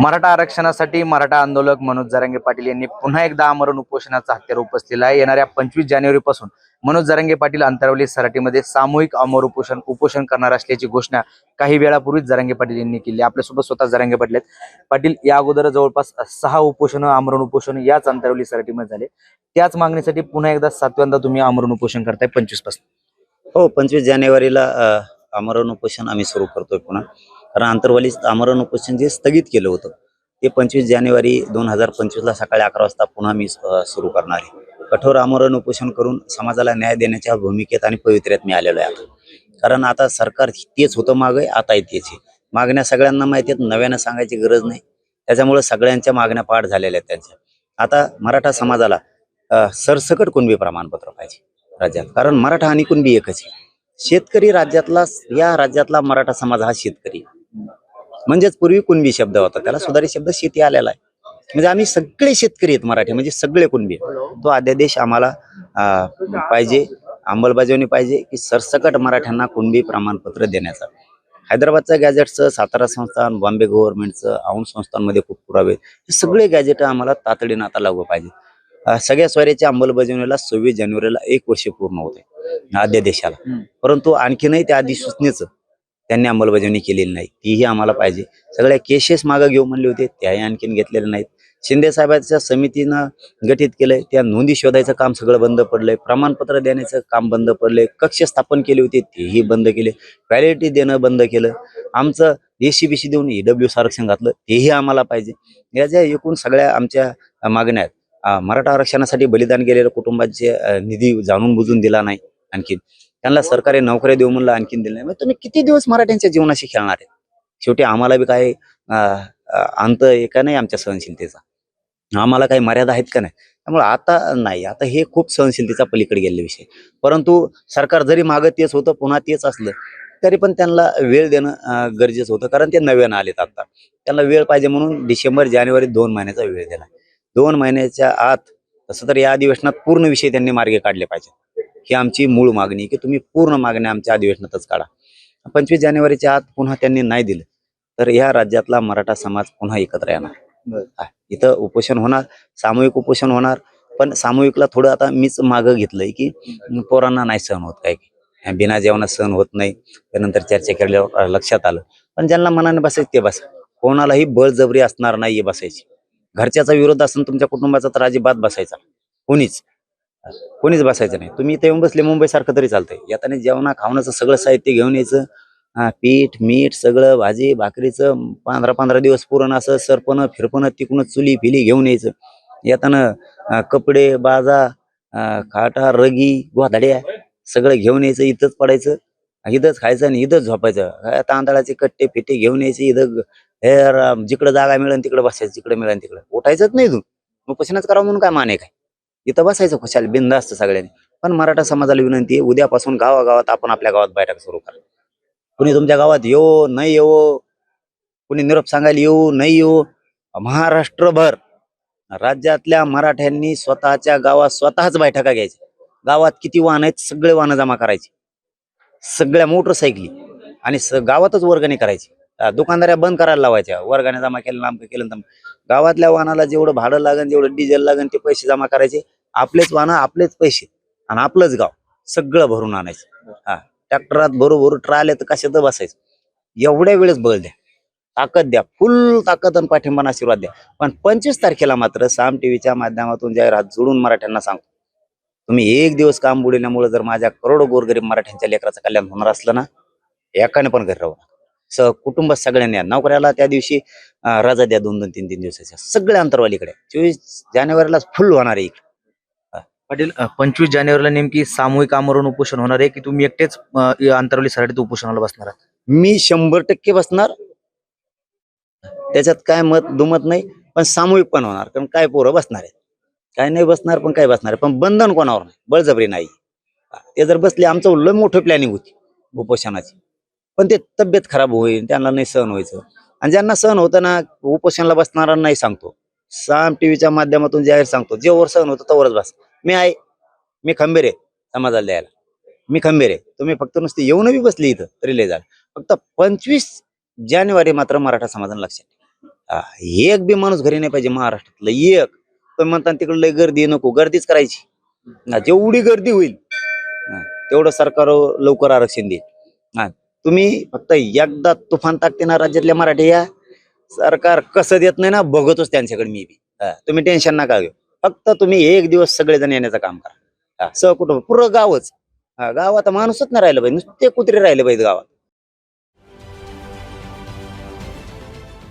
मराठा आरक्षणासाठी मराठा आंदोलक मनोज जरांगे पाटील यांनी पुन्हा एकदा आमरण उपोषणाचा हत्यार उपसलेला आहे. येणाऱ्या पंचवीस जानेवारी पासून मनोज जरांगे पाटील अंतरावली सराटीमध्ये सामूहिक अमर उपोषण उपोषण करणार असल्याची घोषणा काही वेळापूर्वीच जरांगे पाटील यांनी केली. आपल्यासोबत स्वतः जरांगे पाटील आहेत. पाटील या अगोदर जवळपास सहा उपोषण आमरण उपोषण याच अंतरावली सराटीमध्ये झाले. त्याच मागणीसाठी पुन्हा एकदा सातव्यांदा तुम्ही आमरण उपोषण करताय पंचवीसपासून हो पंचवीस जानेवारीला आमरण उपोषण आम्ही सुरू करतोय पुन्हा. कारण आंतरवाली आमरण उपोषण जे स्थगित केलं होतं ते पंचवीस जानेवारी दोन हजार पंचवीसला सकाळी अकरा वाजता पुन्हा मी सुरू करणार आहे. कठोर आमरण उपोषण करून समाजाला न्याय देण्याच्या भूमिकेत आणि पवित्र्यात मी आलेलो आहे आता. कारण आता सरकार तेच होतं मागे आता तेच आहे. मागण्या सगळ्यांना माहिती आहेत नव्यानं सांगायची गरज नाही. त्याच्यामुळे सगळ्यांच्या मागण्या पाठ झालेल्या आहेत त्यांच्या. आता मराठा समाजाला सरसकट कुणबी प्रमाणपत्र पाहिजे राज्यात? कारण मराठा आणि कुणबी एकच आहे. शेतकरी राज्यातला या राज्यातला मराठा समाज हा शेतकरी म्हणजेच पूर्वी कुणबी शब्द होता त्याला सुधारित शब्द शेती आलेला आहे. म्हणजे आम्ही सगळे शेतकरी आहेत मराठी म्हणजे सगळे कुणबी. तो अध्यादेश आम्हाला पाहिजे अंमलबजावणी पाहिजे की सरसकट मराठ्यांना कुणबी प्रमाणपत्र देण्याचा. हैदराबादचं गॅजेटचं सातारा संस्थान बॉम्बे गव्हर्नमेंटचं औंध संस्थांमध्ये खूप पुरावे हे सगळे गॅजेट आम्हाला तातडीनं आता लागू पाहिजे. सगळ्या स्वराच्या अंमलबजावणीला सव्वीस जानेवारीला एक वर्ष पूर्ण होते अध्यादेशाला. परंतु आणखीनही त्या अधिसूचनेचं त्यांनी अंमलबजावणी केलेली नाही. तीही आम्हाला पाहिजे. सगळ्या केसेस मागं घेऊ म्हणले होते. त्याही आणखीन घेतलेले नाहीत. शिंदे साहेबांच्या समितीनं गठीत केलंय. त्या नोंदी शोधायचं काम सगळं बंद पडलंय. प्रमाणपत्र देण्याचं काम बंद पडलंय. कक्ष स्थापन केले होते. तेही बंद केले. व्हॅलिडिटी देणं बंद केलं. आमचं देशी बिशी देऊन ईडब्ल्यू आरक्षण घातलं. तेही आम्हाला पाहिजे. या ज्या एकूण सगळ्या आमच्या मागण्या आहेत मराठा आरक्षणासाठी बलिदान केलेल्या कुटुंबाचे निधी जाणून बुजून दिला नाही आणखीन. त्यांना सरकारी नोकऱ्या देऊ म्हणलं आणखीन दिलं नाही. तुम्ही किती दिवस मराठ्यांच्या जीवनाशी खेळणार आहे? शेवटी आम्हाला बी काय अंत आहे का नाही आमच्या सहनशीलतेचा? आम्हाला काही मर्यादा आहेत का नाही? त्यामुळे आता नाही. आता हे खूप सहनशीलतेचा पलीकडे गेलेले विषय. परंतु सरकार जरी मागं तेच होतं पुन्हा तेच असलं तरी पण त्यांना वेळ देणं गरजेचं होतं. कारण ते नव्यानं आलेत आता. त्यांना वेळ पाहिजे म्हणून डिसेंबर जानेवारी दोन महिन्याचा वेळ दिला. दोन महिन्याच्या आत तसं तर या अधिवेशनात पूर्ण विषय त्यांनी मार्गे काढले पाहिजे ही आमची मूळ मागणी की तुम्ही पूर्ण मागण्या आमच्या अधिवेशनातच काढा. पंचवीस जानेवारीच्या आत पुन्हा त्यांनी नाही दिलं तर या राज्यातला मराठा समाज पुन्हा एकत्र येणार. इथं उपोषण होणार सामूहिक उपोषण होणार पण सामूहिकला थोडं आता मीच मागं घेतलंय की पोरांना नाही सहन होत काय की बिना जेवणा सहन होत नाही त्यानंतर चर्चा केल्यावर लक्षात आलं. पण ज्यांना मनाने बसायचं ते बसा. कोणालाही बळजबरी असणार नाहीये बसायची. घरच्याचा विरोध असेल तुमच्या कुटुंबाचा तर अजिबात बसायचा कोणीच. कोणीच बसायचं नाही. तुम्ही इथे येऊन बसले मुंबई सारखं तरी चालतंय. येताना जेवणा खावण्याचं सगळं साहित्य घेऊन यायचं. हा, पीठ मीठ सगळं भाजी भाकरीचं पंधरा पंधरा दिवस पुरण असं सरपण फिरपण तिकडून चुली फिली घेऊन यायचं. येताना कपडे बाजा खाटा रगी गोधाड्या सगळं घेऊन यायचं इथंच पडायचं. इथंच खायचं आणि इथंच झोपायचं. तांदळाचे कट्टे फिटे घेऊन यायचे इथं हे जिकडं जागा मिळेल तिकडे बसायचं जिकडे मिळेल तिकडे. उठायचंच नाही तू. मग पशनच करावं म्हणून काय माने काय? इथं बसायचं खुशाल बिंदास्त सगळ्यांनी. पण मराठा समाजाला विनंती आहे उद्यापासून गावागावात आपण आपल्या गावात बैठक सुरू करा. कुणी तुमच्या गावात येऊ नाही येऊ कुणी निरोप सांगायला येऊ नाही येऊ महाराष्ट्रभर राज्यातल्या मराठ्यांनी स्वतःच्या गावात स्वतःच बैठका घ्यायच्या. गावात किती वाहन आहेत सगळे वाहनं जमा करायची. सगळ्या मोटरसायकली आणि स- गावातच वर्गणी करायची. दुकानदाऱ्या बंद करायला लावायच्या. वर्गाने जमा केलं नामकं केलं तर गावातल्या वाहनाला जेवढं भाडं लागेल जेवढं डिझेल लागेल ते पैसे जमा करायचे. आपलेच वाहनं आपलेच पैसे आणि आपलंच गाव. सगळं भरून आणायचं. हा. ट्रॅक्टरात बरोबर ट्रायल तर कशात बसायचं? एवढ्या वेळेस बळ द्या. ताकद द्या. फुल ताकद आणि पाठिंबा आशीर्वाद द्या. पण पंचवीस तारखेला मात्र साम टीव्हीच्या माध्यमातून जाहिरात जोडून मराठ्यांना सांगतो. तुम्ही एक दिवस काम बुडवल्यामुळे जर माझ्या करोडो गोरगरीब मराठ्यांच्या लेकराचं कल्याण होणार असलं ना एकाने पण घरी राहू सह स कुटुंब सगळ्यांनी नोकऱ्याला त्या दिवशी रजा द्या दोन दोन तीन तीन दिवसाच्या. सगळ्या अंतरवालीकडे चोवीस जानेवारीला फुल होणार आहे इकडे. पाटील पंचवीस जानेवारीला नेमकी सामूहिक आमरण उपोषण होणार आहे की तुम्ही एकटेच अ, या अंतरवली सराटीत उपोषणाला बसणार आहात? मी शंभर टक्के बसणार. त्याच्यात काय मत दुमत नाही पण सामूहिक पण होणार कारण काय पोरं बसणार आहेत. काय नाही बसणार पण काय बसणार आहे. पण बंधन कोणावर नाही? बळजबरी नाही. ते जर बसले आमचं लय मोठं प्लॅनिंग होती उपोषणाची. पण ते तब्येत खराब होईल त्यांना नाही सहन व्हायचं. आणि ज्यांना सहन होतं ना उपोषणाला बसणारा नाही सांगतो. साम टीव्हीच्या माध्यमातून जाहीर सांगतो. जेवर सहन होतं तवरच बस. मी आहे मी खंबीर आहे समाजाला द्यायला. मी खंबीर आहे. तुम्ही फक्त नुसते येऊन बी बसली इथं तरी लय झालं. फक्त पंचवीस जानेवारी मात्र मराठा समाजाला लक्षात हा, एक बी माणूस घरी नाही पाहिजे महाराष्ट्रातलं एक. तुम्ही म्हणता तिकडे लय गर्दी नको गर्दीच करायची. ना जेवढी गर्दी होईल तेवढं सरकार लवकर आरक्षण देईल. हा तुम्ही फक्त एकदा तुफान टाकते ना राज्यातल्या मराठी या. सरकार कसं देत नाही ना बघतोच त्यांच्याकडे मी बी. हा, तुम्ही टेन्शन नका घेऊ. फक्त तुम्ही एक दिवस सगळेजण येण्याचं काम करा. सहकुटुंब पुरं गावच. हा गावात माणूसच नाही राहिलं पाहिजे नुसते कुत्रे राहिले पाहिजे गावात.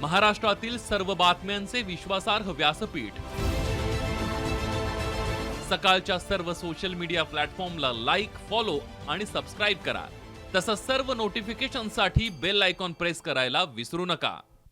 महाराष्ट्रातील सर्व बातम्यांचे विश्वासार्ह व्यासपीठ. सकाळच्या सर्व सोशल मीडिया प्लॅटफॉर्मला लाईक फॉलो आणि सबस्क्राईब करा. तसंच सर्व नोटिफिकेशनसाठी बेल आयकॉन प्रेस करायला विसरू नका.